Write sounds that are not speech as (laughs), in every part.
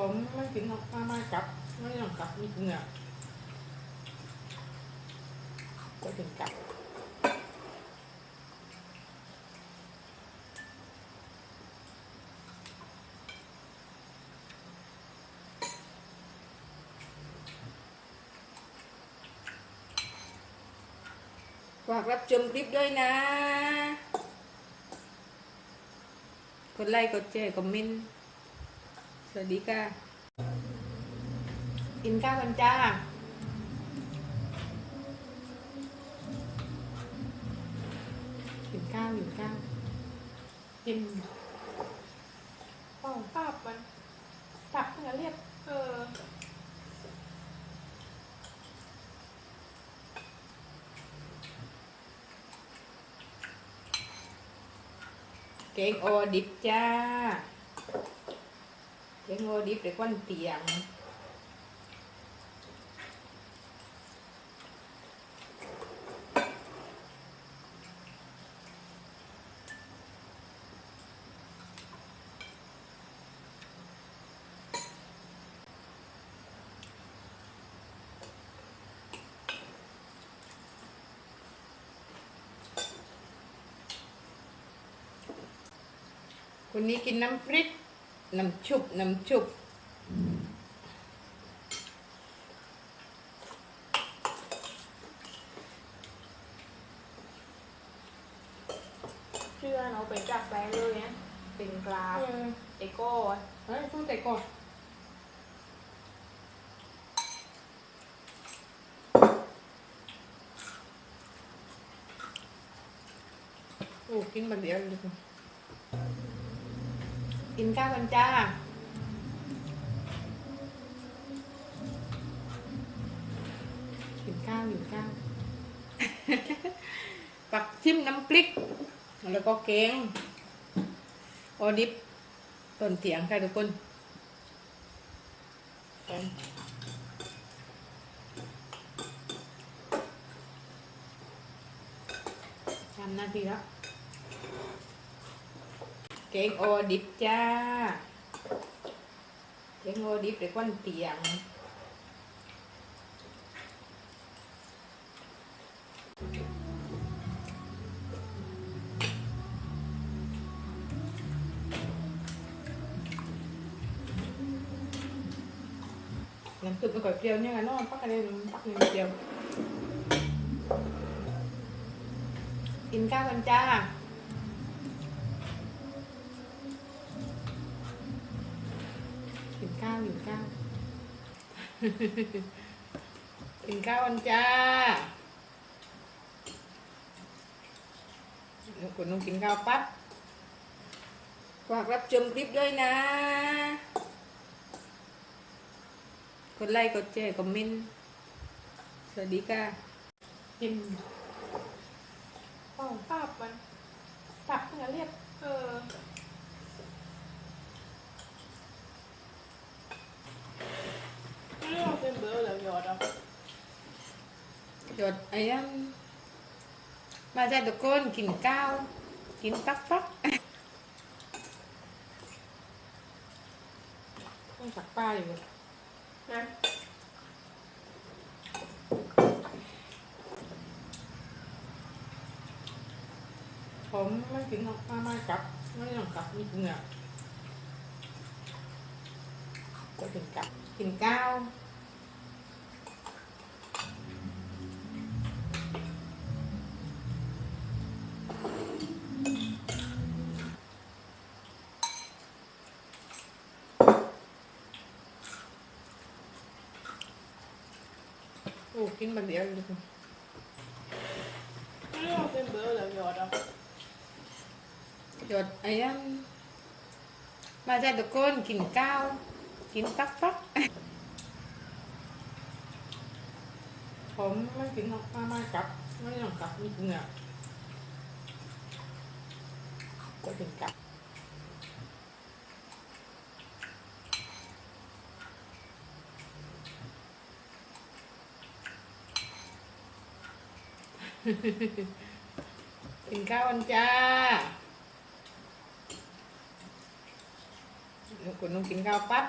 ผมไม่กินหรอกมามากับไม่ต้องกับมีเหงื่อก็ถึงกับฝากรับชมคลิปด้วยนะ กดไลค์ กดแชร์ คอมเมนต์ สวัสดีค่ะ กินข้าวกันจ้า กินข้าวกินข้าวกิน เป่าภาพมัน ตักเพื่อเรียบ เออ เก่งโอดิบจ้า เก่งโอดิบเด็กวันเตียงคนนี้กินน้ำพริก น้ำชุบ น้ำชุบ เชื่อเราเป็นจากแปลเลยนะเป็นกราฟ เออ เอโก้ เฮ้ยพูดแต่ก่อนโอ้กินบันเดียวเลย กินข้าวกันจ้า กินข้าวกินข้าว ปักชิมน้ำพริก แล้วก็แกงโอดิบต้นเถียงค่ะทุกคนแกงทำหน้าที่แล้วแก งโอดิบจ้าแกงโอดิบเด็กวันเตียง น้ำซุปมันก่อยเปรี้ยวเนี่ยค่ะน้องปักอะไรปักหนึ่งเดียวกินข้าวกันจ้า กินข้าวกินข้าวกินข้าวกันจ้าเดี๋ยวคุณน้องกินข้าวปั๊บฝากรับชมคลิปด้วยนะ กดไลค์ กดแชร์ คอมเมนต์ สวัสดีค่ะกินเป่าภาพมันตักเพื่อเรียบเออ giọt ấy um, bà ra được con kín cao kín tắc phắc. (laughs) Không sạc ba gì vậy nè hôm mấy chuyện học mai cặp mấy làm cặp như thế. nào có chuyện cặp chuyện cao กินหรอกมามากับไม่ต้องกับมีเหงื่อก็ถึงกับกินข้าว โอ้กินบันเดียวเลย ไม่ได้เอาเป็นเบอร์แล้วยอดอ่ะ หยดไอ้ยังมาจากตะโกนกินข้าว กินปักปักผมไม่กินหรอกมามากับไม่ต้องกับมีเหงื่อก็ถึงกับ กินข้าวกันจ้าลูกคุณน้องกินข้าวปั๊บ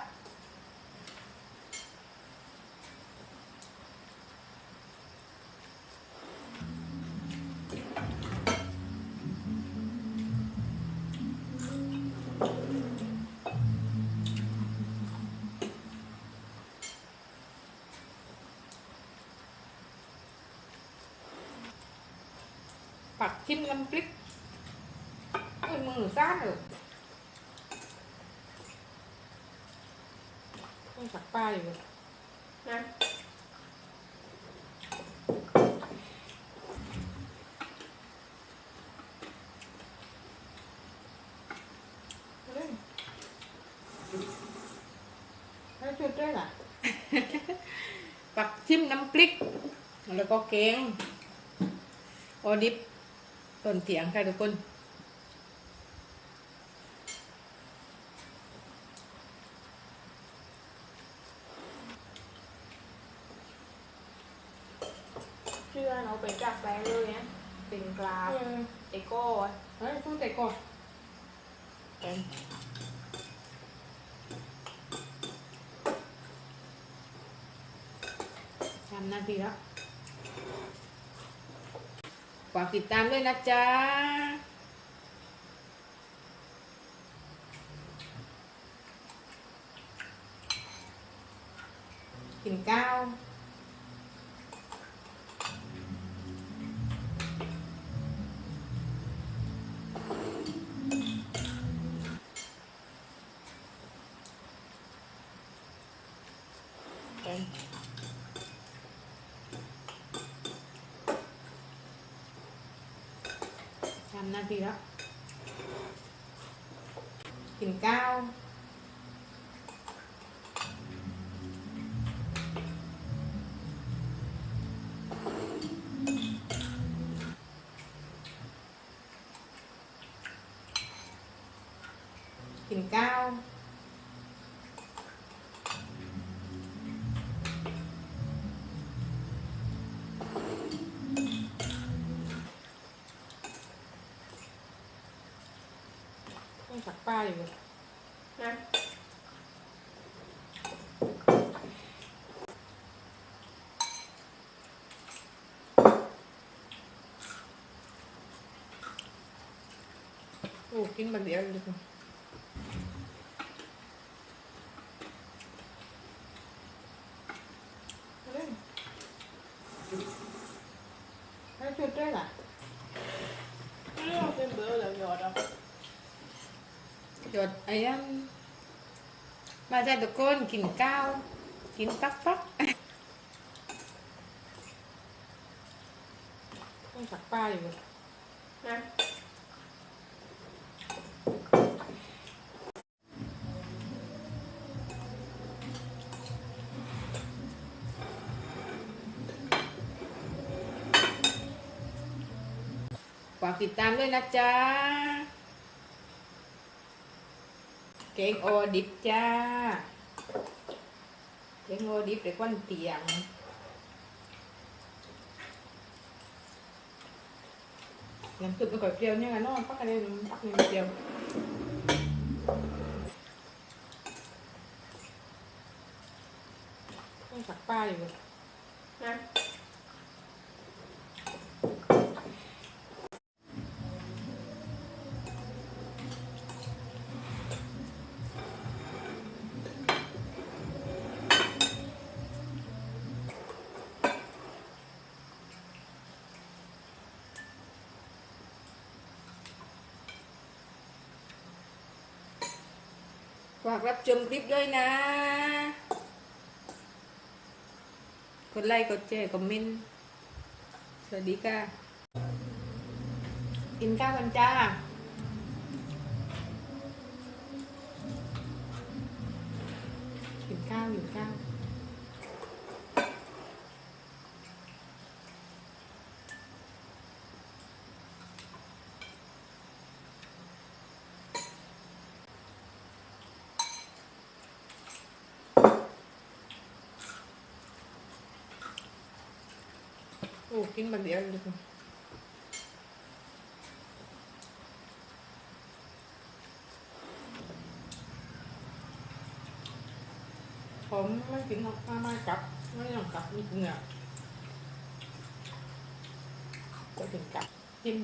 ชิมน้ำพริกเอ้ยมือซ่านเลยต้องสักป้าอยู่เลยนะเฮ้ยให้จุดด้วยล่ะ ปักชิมน้ำพริก แล้วก็แกงออดิบ ต้นเถียงค่ะทุกคนเชื่อเราไปจากแปลงเลยนะเป็นกราฟเอโก้อะเฮ้ยพูดแต่ก่อนเป็นทำนาทีแล้ว ฝากติดตามด้วยนะจ๊ะกินก้าว là gì đó? Kiểm cao. Kiểm cao. പാലില്ല ഓ കിൻ മതിയായിരുന്നു Nó chưa trái lại Nó không? Thêm bữa là giò đâu. หยดไอ้ยันมาจากทุกนกินข้าวกินปักปักต้องสักป้าอยู่เลยนะฝากติดตามด้วยนะจ๊ะ เก่งโอดิบจ้า เก่งโอดิบเด็กวันเตียง น้ำซุปมันก็เปรี้ยวเนี่ยนะน้องปักอะไรปักนี่มันเปรี้ยวต้องสักป้าอยู่เลย นะ ฝากรับชมคลิปด้วยนะ กดไลค์ กดแชร์ คอมเมนต์ สวัสดีค่ะ กินข้าวกันจ้า กินข้าว กินข้าว โอ้กินบันเดียวเลยคุณผมไม่กินหรอกมามากับไม่ยอมกลับนี่เหงื่อก็ถึงกลับกิน